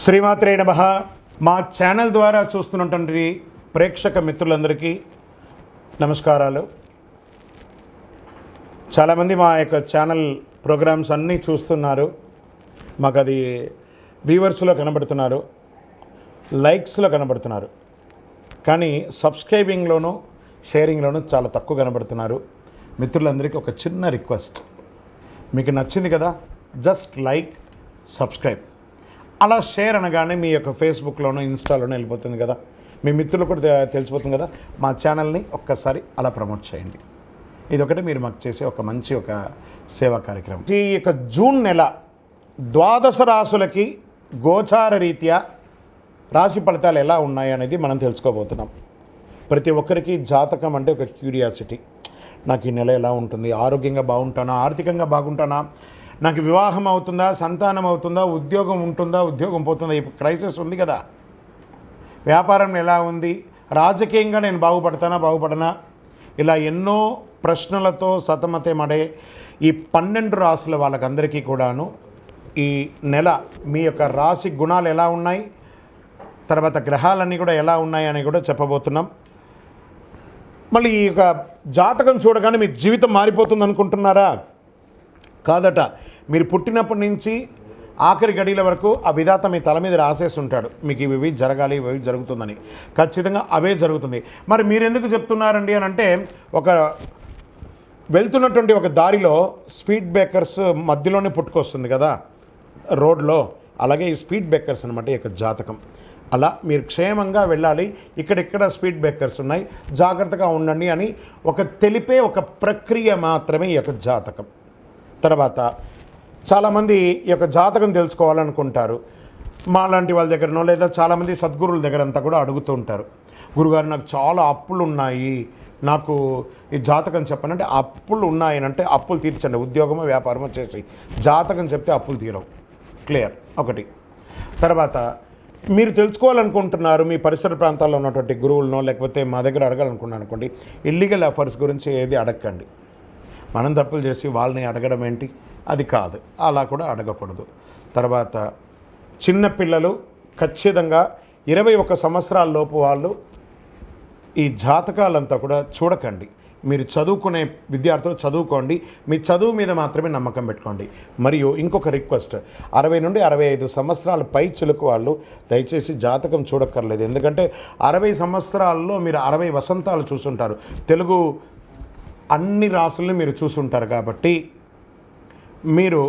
శ్రీమాత్రే నమ. మా ఛానల్ ద్వారా చూస్తున్నటువంటి ప్రేక్షక మిత్రులందరికీ నమస్కారాలు. చాలామంది మా యొక్క ఛానల్ ప్రోగ్రామ్స్ అన్నీ చూస్తున్నారు. మాకు అది వ్యూవర్స్లో కనబడుతున్నారు. లైక్స్లో కనబడుతున్నారు. కానీ సబ్స్క్రైబింగ్లోనూ షేరింగ్లోనూ చాలా తక్కువ కనబడుతున్నారు. మిత్రులందరికీ ఒక చిన్న రిక్వెస్ట్. మీకు నచ్చింది కదా జస్ట్ లైక్ సబ్స్క్రైబ్. అలా షేర్ అనగానే మీ యొక్క ఫేస్బుక్లోనో ఇన్స్టాలోనో వెళ్ళిపోతుంది కదా. మీ మిత్రులు కూడా తెలిసిపోతుంది కదా. మా ఛానల్ని ఒక్కసారి అలా ప్రమోట్ చేయండి. ఇది ఒకటి మీరు మాకు చేసే ఒక మంచి ఒక సేవా కార్యక్రమం. ఈ యొక్క జూన్ నెల ద్వాదశ రాసులకి గోచార రీత్యా రాశి ఫలితాలు ఎలా ఉన్నాయి అనేది మనం తెలుసుకోబోతున్నాం. ప్రతి ఒక్కరికి జాతకం అంటే ఒక క్యూరియాసిటీ. నాకు ఈ నెల ఎలా ఉంటుంది? ఆరోగ్యంగా బాగుంటానా? ఆర్థికంగా బాగుంటానా? నాకు వివాహం అవుతుందా సంతానం అవుతుందా ఉద్యోగం ఉంటుందా ఉద్యోగం పోతుందా? ఇప్పుడు క్రైసిస్ ఉంది కదా. వ్యాపారం ఎలా ఉంది? రాజకీయంగా నేను బాగుపడతానా బాగుపడనా? ఇలా ఎన్నో ప్రశ్నలతో సతమతమడే ఈ పన్నెండు రాసుల వాళ్ళకందరికీ కూడాను ఈ నెల మీ యొక్క రాశి గుణాలు ఎలా ఉన్నాయి? తర్వాత గ్రహాలన్నీ కూడా ఎలా ఉన్నాయని కూడా చెప్పబోతున్నాం. మళ్ళీ ఈ యొక్క జాతకం చూడగానే మీ జీవితం మారిపోతుంది అనుకుంటున్నారా కాదట మీరు పుట్టినప్పటి నుంచి ఆఖరి గడిల వరకు ఆ విధాత మీ తల మీద రాసేసి ఉంటాడు మీకు ఇవి ఇవి జరగాలి ఇవి ఇవి జరుగుతుందని. ఖచ్చితంగా అవే జరుగుతుంది. మరి మీరు ఎందుకు చెప్తున్నారండి అని అంటే ఒక వెళ్తున్నటువంటి ఒక దారిలో స్పీడ్ బ్రేకర్స్ మధ్యలోనే పుట్టుకొస్తుంది కదా రోడ్లో. అలాగే ఈ స్పీడ్ బ్రేకర్స్ అనమాట ఈ యొక్క జాతకం. అలా మీరు క్షేమంగా వెళ్ళాలి ఇక్కడెక్కడ స్పీడ్ బ్రేకర్స్ ఉన్నాయి జాగ్రత్తగా ఉండండి అని ఒక తెలిపే ఒక ప్రక్రియ మాత్రమే ఈ యొక్క జాతకం. తర్వాత చాలామంది ఈ యొక్క జాతకం తెలుసుకోవాలనుకుంటారు. మాలాంటి వాళ్ళ దగ్గరనో లేదా చాలామంది సద్గురువుల దగ్గర అంతా కూడా అడుగుతూ ఉంటారు. గురుగారు నాకు చాలా అప్పులు ఉన్నాయి నాకు ఈ జాతకం చెప్పండి అంటే అప్పులు ఉన్నాయని అంటే అప్పులు తీర్చండి. ఉద్యోగమో వ్యాపారమో చేసి జాతకం చెప్తే అప్పులు తీరవు. క్లియర్. ఒకటి. తర్వాత మీరు తెలుసుకోవాలనుకుంటున్నారు మీ పరిసర ప్రాంతాల్లో ఉన్నటువంటి గురువులనో లేకపోతే మా దగ్గర అడగాలనుకున్నాను అనుకోండి ఇల్లీగల్ అఫర్స్ గురించి ఏది అడగండి మనం తప్పులు చేసి వాళ్ళని అడగడం ఏంటి? అది కాదు. అలా కూడా అడగకూడదు. తర్వాత చిన్నపిల్లలు ఖచ్చితంగా ఇరవై ఒక సంవత్సరాల లోపు వాళ్ళు ఈ జాతకాలంతా కూడా చూడకండి. మీరు చదువుకునే విద్యార్థులు చదువుకోండి. మీ చదువు మీద మాత్రమే నమ్మకం పెట్టుకోండి. మరియు ఇంకొక రిక్వెస్ట్. అరవై నుండి అరవై ఐదు సంవత్సరాల పై చిలుకు వాళ్ళు దయచేసి జాతకం చూడక్కర్లేదు. ఎందుకంటే అరవై సంవత్సరాల్లో మీరు అరవై వసంతాలు చూసుంటారు. తెలుగు అన్ని రాసుల్ని మీరు చూసుంటారు కాబట్టి మీరు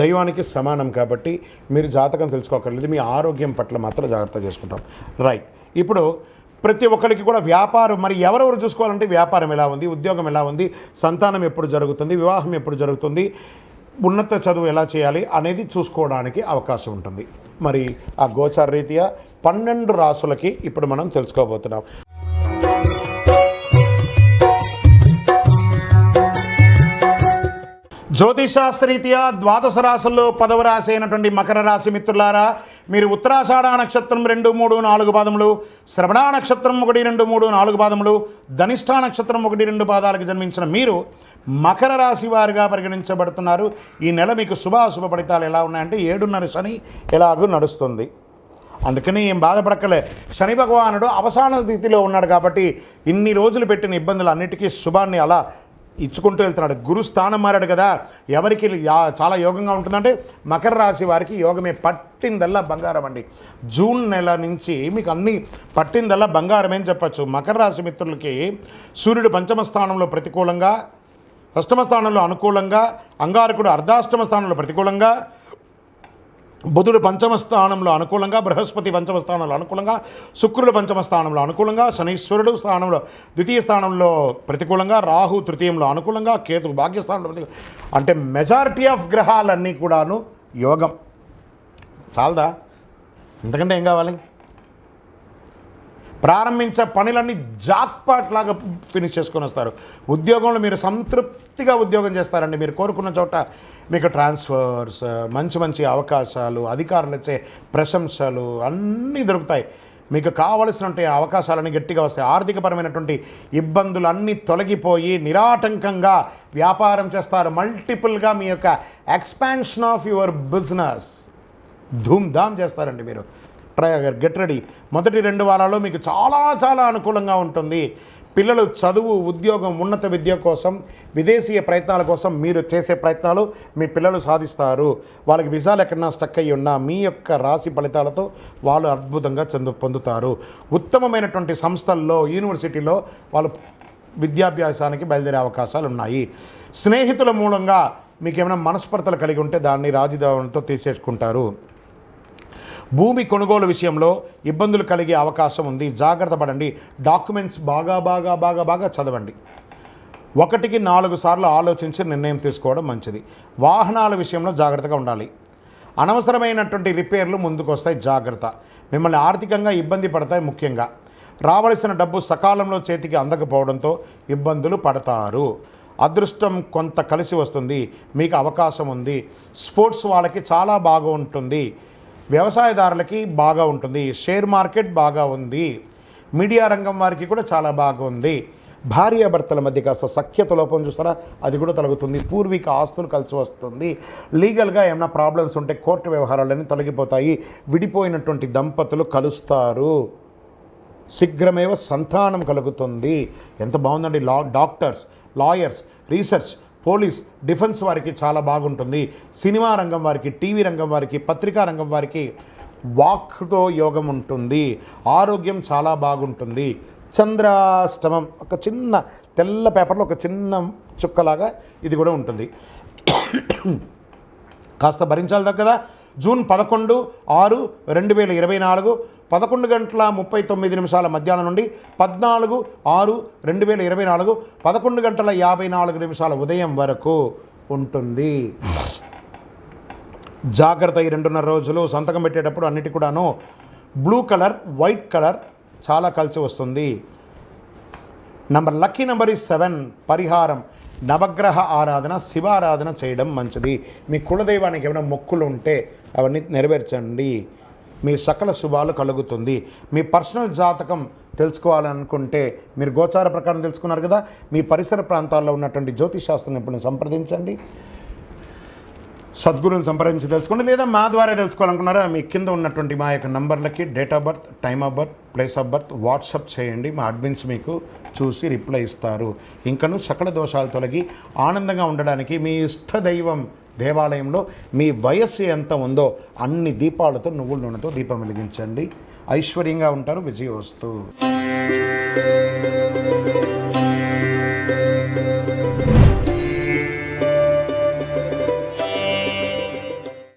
దైవానికి సమానం కాబట్టి మీరు జాతకం తెలుసుకోకర్లేదు. మీ ఆరోగ్యం పట్ల మాత్రం జాగ్రత్త చేసుకుంటాం. రైట్ ఇప్పుడు ప్రతి ఒక్కరికి కూడా వ్యాపారం మరి ఎవరెవరు చూసుకోవాలంటే వ్యాపారం ఎలా ఉంది ఉద్యోగం ఎలా ఉంది సంతానం ఎప్పుడు జరుగుతుంది వివాహం ఎప్పుడు జరుగుతుంది ఉన్నత చదువు ఎలా చేయాలి అనేది చూసుకోవడానికి అవకాశం ఉంటుంది. మరి ఆ గోచార రీత్యా పన్నెండు రాసులకి ఇప్పుడు మనం తెలుసుకోబోతున్నాం. జ్యోతిషాస్త్రీత్యా ద్వాదశ రాశుల్లో పదవ రాశి అయినటువంటి మకర రాశి మిత్రులారా మీరు ఉత్తరాషాఢ నక్షత్రం రెండు మూడు నాలుగు పాదములు శ్రవణ నక్షత్రం ఒకటి రెండు మూడు నాలుగు పాదములు ధనిష్ఠా నక్షత్రం ఒకటి రెండు పాదాలకు జన్మించిన మీరు మకర రాశి వారిగా పరిగణించబడుతున్నారు. ఈ నెల మీకు శుభాశుభ ఫలితాలు ఎలా ఉన్నాయంటే ఏడున్నర శని ఎలాగూ నడుస్తుంది. అందుకని ఏం బాధపడక్కలే. శని భగవానుడు అవసాన స్థితిలో ఉన్నాడు కాబట్టి ఇన్ని రోజులు పెట్టిన ఇబ్బందులు అన్నిటికీ శుభాన్ని అలా ఇచ్చుకుంటూ వెళ్తున్నాడు. గురు స్థానం మారాడు కదా. ఎవరికి చాలా యోగంగా ఉంటుందంటే మకర రాశి వారికి యోగమే పట్టిందల్లా బంగారం అండి. జూన్ నెల నుంచి మీకు అన్ని పట్టిందల్లా బంగారం అని చెప్పచ్చు. మకర రాశి మిత్రులకి సూర్యుడు పంచమ స్థానంలో ప్రతికూలంగా అష్టమ స్థానంలో అనుకూలంగా అంగారకుడు అర్ధాష్టమ స్థానంలో ప్రతికూలంగా బుధుడు పంచమ స్థానంలో అనుకూలంగా బృహస్పతి పంచమ స్థానంలో అనుకూలంగా శుక్రుడు పంచమ స్థానంలో అనుకూలంగా శనీశ్వరుడు స్థానంలో ద్వితీయ స్థానంలో ప్రతికూలంగా రాహు తృతీయంలో అనుకూలంగా కేతు భాగ్యస్థానంలో ప్రతి అంటే మెజారిటీ ఆఫ్ గ్రహాలన్నీ కూడాను యోగం. చాలదా? ఇంతకంటే ఏం కావాలి? ప్రారంభించే పనులన్నీ జాక్పాట్ లాగా ఫినిష్ చేసుకొని వస్తారు. ఉద్యోగంలో మీరు సంతృప్తిగా ఉద్యోగం చేస్తారండి. మీరు కోరుకున్న చోట మీకు ట్రాన్స్ఫర్స్ మంచి మంచి అవకాశాలు అధికారులు ఇచ్చే ప్రశంసలు అన్నీ దొరుకుతాయి. మీకు కావలసినటువంటి అవకాశాలన్నీ గట్టిగా వస్తాయి. ఆర్థికపరమైనటువంటి ఇబ్బందులు అన్నీ తొలగిపోయి నిరాటంకంగా వ్యాపారం చేస్తారు. మల్టిపుల్గా మీ యొక్క ఎక్స్పాన్షన్ ఆఫ్ యువర్ బిజినెస్ ధూమ్ధామ్ చేస్తారండి మీరు. గెట్ రెడీ మొదటి రెండు వారాల్లో మీకు చాలా చాలా అనుకూలంగా ఉంటుంది. పిల్లలు చదువు ఉద్యోగం ఉన్నత విద్య కోసం విదేశీయ ప్రయత్నాల కోసం మీరు చేసే ప్రయత్నాలు మీ పిల్లలు సాధిస్తారు. వాళ్ళకి విజాలు ఎక్కడన్నా స్టక్ అయ్యి ఉన్నా మీ యొక్క రాశి ఫలితాలతో వాళ్ళు అద్భుతంగా చెందు పొందుతారు. ఉత్తమమైనటువంటి సంస్థల్లో యూనివర్సిటీలో వాళ్ళు విద్యాభ్యాసానికి బయలుదేరే అవకాశాలు ఉన్నాయి. స్నేహితుల మూలంగా మీకు ఏమైనా మనస్పర్ధలు కలిగి ఉంటే దాన్ని రాజీదావులతో తీసేసుకుంటారు భూమి కొనుగోలు విషయంలో ఇబ్బందులు కలిగే అవకాశం ఉంది. జాగ్రత్త పడండి. డాక్యుమెంట్స్ బాగా బాగా బాగా బాగా చదవండి. ఒకటికి నాలుగు సార్లు ఆలోచించి నిర్ణయం తీసుకోవడం మంచిది. వాహనాల విషయంలో జాగ్రత్తగా ఉండాలి. అనవసరమైనటువంటి రిపేర్లు ముందుకు వస్తాయి జాగ్రత్త. మిమ్మల్ని ఆర్థికంగా ఇబ్బంది పడతాయి ముఖ్యంగా. రావలసిన డబ్బు సకాలంలో చేతికి అందకపోవడంతో ఇబ్బందులు పడతారు. అదృష్టం కొంత కలిసి వస్తుంది. మీకు అవకాశం ఉంది. స్పోర్ట్స్ వాళ్ళకి చాలా బాగుంటుంది. వ్యవసాయదారులకి బాగా ఉంటుంది. షేర్ మార్కెట్ బాగా ఉంది. మీడియా రంగం వారికి కూడా చాలా బాగా ఉంది. భార్యాభర్తల మధ్య కాస్త సఖ్యత లోపం చూస్తారా? అది కూడా తొలగుతుంది. పూర్వీక ఆస్తులు కలిసి వస్తుంది. లీగల్గా ఏమైనా ప్రాబ్లమ్స్ ఉంటే కోర్టు వ్యవహారాలన్నీ తొలగిపోతాయి. విడిపోయినటువంటి దంపతులు కలుస్తారు. శీఘ్రమేవ సంతానం కలుగుతుంది. ఎంత బాగుందండి. Law doctors lawyers research police defence వారికి చాలా బాగుంటుంది. సినిమా రంగం వారికి టీవీ రంగం వారికి పత్రికా రంగం వారికి వాక్తో యోగం ఉంటుంది. ఆరోగ్యం చాలా బాగుంటుంది. చంద్రాష్టమం ఒక చిన్న తెల్ల పేపర్లో ఒక చిన్న చుక్కలాగా ఇది కూడా ఉంటుంది. కాస్త భరించాలి కదా. జూన్ పదకొండు ఆరు రెండు వేల ఇరవై నాలుగు పదకొండు గంటల ముప్పై తొమ్మిది నిమిషాల మధ్యాహ్నం నుండి పద్నాలుగు ఆరు రెండు వేల ఇరవై నాలుగు పదకొండు గంటల యాభై నాలుగు నిమిషాల ఉదయం వరకు ఉంటుంది. జాగ్రత్త ఈ రెండున్నర రోజులు సంతకం పెట్టేటప్పుడు అన్నిటి కూడాను బ్లూ కలర్ వైట్ కలర్ చాలా కలిసి వస్తుంది. నంబర్ లక్కీ నెంబర్ ఈ సెవెన్. పరిహారం నవగ్రహ ఆరాధన శివారాధన చేయడం మంచిది. మీ కులదైవానికి ఏమైనా మొక్కులు ఉంటే అవన్నీ నెరవేర్చండి. మీ సకల శుభాలు కలుగుతుంది. మీ పర్సనల్ జాతకం తెలుసుకోవాలనుకుంటే మీరు గోచార ప్రకారం తెలుసుకున్నారు కదా? మీ పరిసర ప్రాంతాల్లో ఉన్నటువంటి జ్యోతిష్ శాస్త్రం నిపుణులను సంప్రదించండి. సద్గురుని సంప్రదించి తెలుసుకోండి. లేదా మా ద్వారా తెలుసుకోవాలనుకున్నారా? మీ కింద ఉన్నటువంటి మా యొక్క నంబర్లకి date of birth time of birth place of birth WhatsApp చేయండి. మా అడ్మిన్స్ మీకు చూసి రిప్లై ఇస్తారు. ఇంకను సకల దోషాలు తొలగి ఆనందంగా ఉండడానికి మీ ఇష్ట దైవం దేవాలయంలో మీ వయస్సు ఎంత ఉందో అన్ని దీపాలతో నువ్వుల నూనెతో దీపం వెలిగించండి. ఐశ్వర్యంగా ఉంటారు విజయ విజయవస్తు.